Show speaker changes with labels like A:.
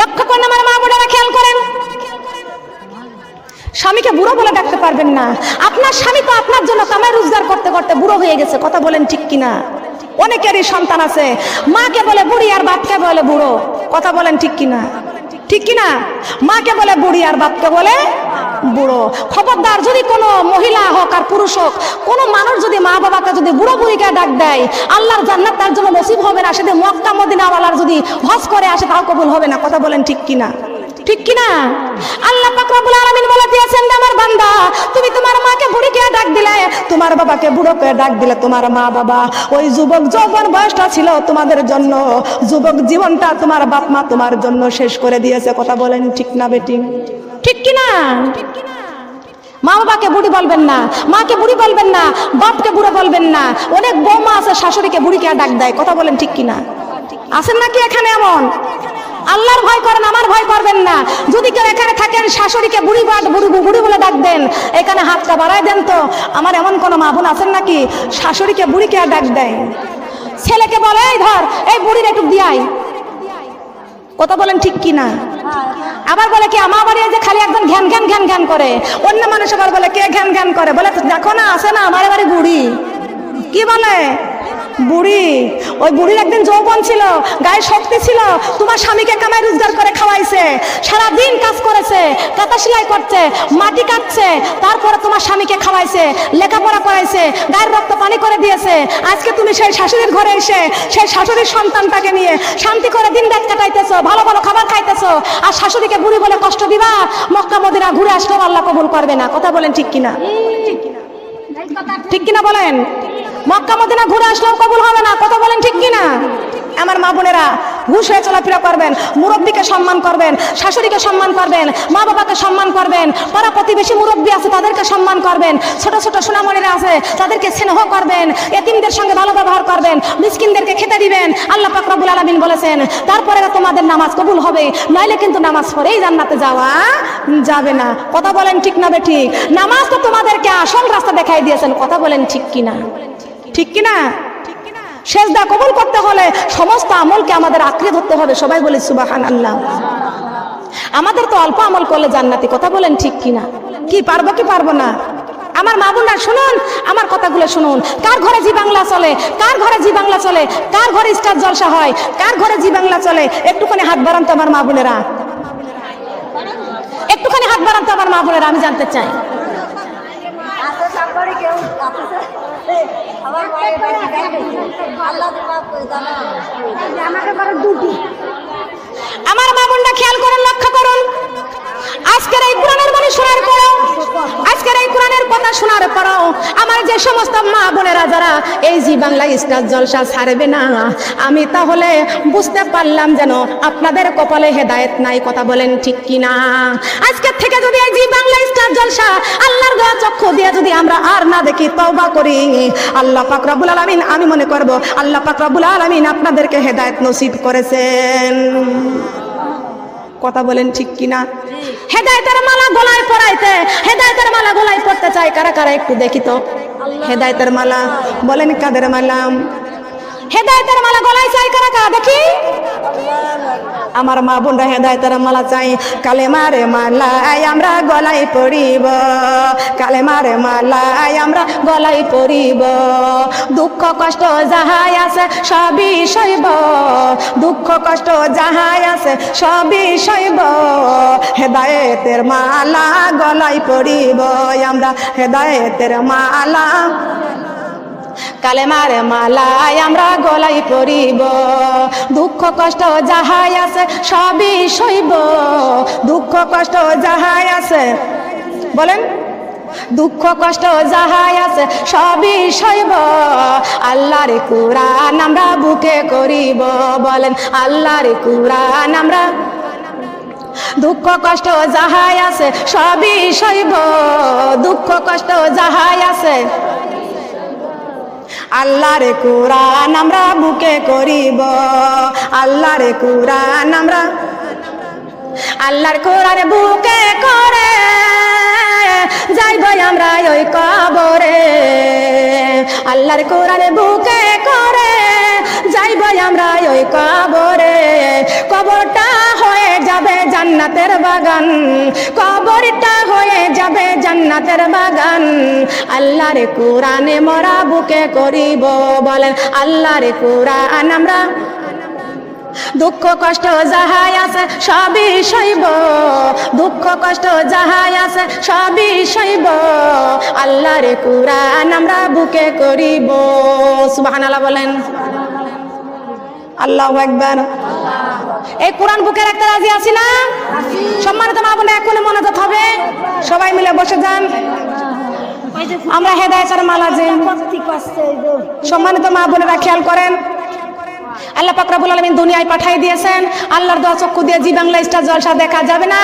A: লক্ষ্য করেন, আমার মা বোনেরা খেয়াল করেন। স্বামীকে বুড়ো বলে ডাকতে পারবেন না। আপনার স্বামী তো আপনার জন্য রোজগার করতে করতে বুড়ো হয়ে গেছে, কথা বলেন ঠিক কিনা? অনেকেরই সন্তান আছে, মাকে বলে বুড়ি আর বাপকে বলে বুড়ো, কথা বলেন ঠিক কিনা? ঠিক কিনা? মাকে বলে বুড়ি আর বাপকে বলে বুড়ো। খবরদার, যদি কোনো মহিলা পুরুষ হোক, কোনো মানুষ যদি মা বাবাকে যদি বুড়ো বুড়িকে ডাক দেয়, আল্লাহর জান্নাত তার জন্য নসিব হবে না, সেদিন মক্কা মদিনাওয়ালার যদি হজ করে আসে তাও কবুল হবে না। কথা বলেন ঠিক কিনা? ঠিক কিনা? আল্লাহ পাক রব্বুল আলামিন বলে দিয়েছেন, আমার বান্দা, তুমি তোমার মাকে বুড়িকে ডাক দিলে, তোমার বাবাকে বুড়োকে ডাক দিলে তোমার মা বাবা। ওই যুবক যৌবন বয়সটা ছিল তোমাদের জন্য, যুবক জীবনটা তোমার বাপ মা তোমার জন্য শেষ করে দিয়েছে। কথা বলেন ঠিক না, বেটি? ঠিক কিনা ঠিক কিনা? মা বাবাকে বুড়ি বলবেন না, মাকে বুড়ি বলবেন না, বাপকে বুড়ো বলবেন না। অনেক বৌমা আছে, শাশুড়িকে বুড়িকে ডাক দেয়, কথা বলেন ঠিক কিনা? আছেন নাকি এখানে এমন? আল্লাহর ভয় করেন, আমার ভয় করবেন না। যদি কেউ এখানে থাকেন, শাশুড়িকে বুড়ি বাদ বুড়ি বুড়ি বলে ডাক দেন, এখানে হাতটা বাড়ায় দেন তো। আমার এমন কোনো মা বোন আছেন নাকি? শাশুড়িকে বুড়িকে আর ডাক দেয়। ছেলেকে বলে, এই ধর, এই বুড়ির একটু দিয়াই কথা বলেন ঠিক কি না আবার বলে কি, আমার বাড়ি যে খালি একজন ঘ্যান ঘ্যান ঘ্যান ঘ্যান করে, অন্য মানুষ আবার বলে কে ঘ্যান ঘ্যান করে? বলে, দেখো না আসে না আমার বাড়ি বুড়ি। কি বলে? বুড়ি ওই বুড়ির একদিন যৌবন ছিল গায়ে শক্তি ছিল তোমার স্বামীকে কামাই রোজগার করে খাওয়াইছে সারা দিন কাজ করেছে কাঁথা সেলাই করছে মাটি কাটছে তারপরে তোমার স্বামীকে খাওয়াইছে লেখাপড়া করাইছে গায়ের রক্ত পানি করে দিয়েছে। আজকে তুমি সেই শাশুড়ির ঘরে এসে সেই শাশুড়ির সন্তানটাকে নিয়ে শান্তি করে দিন রাত কাটাইতেছো ভালো ভালো খাবার খাইতেছো আর শাশুড়িকে বুড়ি বলে কষ্ট দিবা মক্কা মদিনা ঘুরে আসলেও আল্লাহ কবুল করবে না। কথা বলেন ঠিক কিনা। ঠিক কিনা বলেন? মক্কা, মদিনা ঘুরে আসলেও কবুল হবে না। কথা বলেন ঠিক কিনা? আমার মা বোনেরা, ঘুষ হয়ে চলাফেরা করবেন, মুরব্বীকে সম্মান করবেন, শাশুড়িকে সম্মান করবেন মা বাবাকে সম্মান করবেন, পাড়া প্রতিবেশী মুরব্বী আছে, তাদেরকে সম্মান করবেন, ছোট ছোট সোনামণিরা আছে, তাদেরকে স্নেহ করবেন, এতিমদের সঙ্গে ভালো ব্যবহার করবেন, মিসকিনদেরকে খেতে দিবেন, আল্লাহ পাক রব্বুল আলামিন বলেছেন, তারপরে তোমাদের নামাজ কবুল হবে, নইলে কিন্তু নামাজ পড়েই জান্নাতে যাওয়া যাবে না। কথা বলেন ঠিক না বে ঠিক নামাজ তো তোমাদেরকে আসল রাস্তা দেখাই দিয়েছেন, কথা বলেন ঠিক কিনা? ঠিক কিনা? সেজদা কবুল করতে হলে সমস্ত আমলকে আমাদের আঁকড়ে ধরতে হবে। সবাই বলে সুবাহান আল্লাহ আমাদের তো অল্প আমল করলে জান্নাতি, কথা বলেন ঠিক কিনা? কি পারব কি পারব না? আমার মা বোনরা, শুনুন, আমার কথাগুলো শুনুন। কার ঘরে জি বাংলা চলে? কার ঘরে জি বাংলা চলে? কার ঘরে স্টার জলসা হয়? কার ঘরে জি বাংলা চলে? একটুখানি হাত বাড়ান তো আমার মা বোনেরা। একটুখানি হাত বাড়ান তো আমার মা বোনেরা, আমি জানতে চাই
B: আছে সামনে কেউ আছে আমার মায়ের বাড়ি দেখে আল্লাহ তোমার জানা আমাকে করে দুটি।
A: আমার মা বোনটা খেয়াল করুন লক্ষ্য করুন। আজকের এই পুরানোর বাণী শোনার যে সমস্ত মা বোনেরা যারা এই জি বাংলা স্টার জলসা ছাড়বে না আমি তাহলে বুঝতে পারলাম যেন আপনাদের কপালে হেদায়েত নাই কথা বলেন ঠিক কি না আজকের থেকে যদি এই জি বাংলা স্টার জলসা আল্লাহর দয়া চক্ষু দিয়ে যদি আমরা আর না দেখি তওবা করি। আল্লাহ পাক রব্বুল আলামিন আমি মনে করব আল্লাহ পাক রব্বুল আলামিন আপনাদেরকে হেদায়েত নসিব করেছেন। কথা বলেন ঠিক কিনা? হেদায়তের মালা গলায় পরাইতে হেদায়তের মালা গলায় পড়তে চাই কারা কারা একটু দেখি তো। হেদায়তের মালা বলেন কাদের মালা? হেদায়তের মালা গলায় চাই কারা কা দেখি? আমার মা বোনরা হেদায়তের মালা চাই। কালে মারে মালাই আমরা গলায় পড়িব। কালে মারে মালাই আমরা গলায় পড়িব। দুঃখ কষ্ট যাহাই আছে, সবই সইব। দুঃখ কষ্ট যাহাই আছে, সবই সইব। হেদায়েতের মালা গলায় পড়িব। আমরা হেদায়েতের মালা কালেমার মালায় আমরা গলাই পড়িব দুঃখ, কষ্ট যাহাই আছে, সবই সইব। দুঃখ, কষ্ট যাহাই আছে, বলেন। দুঃখ, কষ্ট যাহাই আছে, সবই সইব। আল্লাহর কুরআন আমরা বুকে করিব, বলেন। আল্লাহ আল্লাহর কুরআন আমরা দুঃখ, কষ্ট যাহাই আছে, সবই সইব। দুঃখ, কষ্ট যাহাই আছে আল্লাহর কুরআন আমরা বুকে করিব। আল্লাহর কুরআন আমরা আল্লাহর কোরআন বুকে করে। যাইব আমরা ওই কবরে। আল্লাহর কোরআন বুকে করে। যাইব আমরা ওই কবরে। কবরটা হয়ে যাবে জান্নাতের বাগান। কবরটা জান্নাতের বাগান। আল্লাহর কোরআনে মরা বুকে করিব বলেন আল্লাহ আল্লাহর কোরআন আমরা দুঃখ, কষ্ট যাহাই আছে সবই সইব। দুঃখ, কষ্ট যাহাই আছে সবই সইব। আল্লাহর কোরআন আমরা বুকে করিব। সুবহানাল্লাহ বলেন। আল্লাহ একবার এই কোরআন বুকের একটা রাজি আছি না? সম্মানিত মা বোন এখনই মনোযোগ হবে। সবাই মিলে বসে যান। আমরা হেদায়তের মালা যে। সম্মানিত মা বোনেরা, খেয়াল করেন। আল্লাহ পাকরাবুল আলামিন দুনিয়ায় পাঠাই দিয়েছেন। আল্লাহর দোয়া চক্ষু দিয়ে জি বাংলা স্টার জলসা দেখা যাবে না।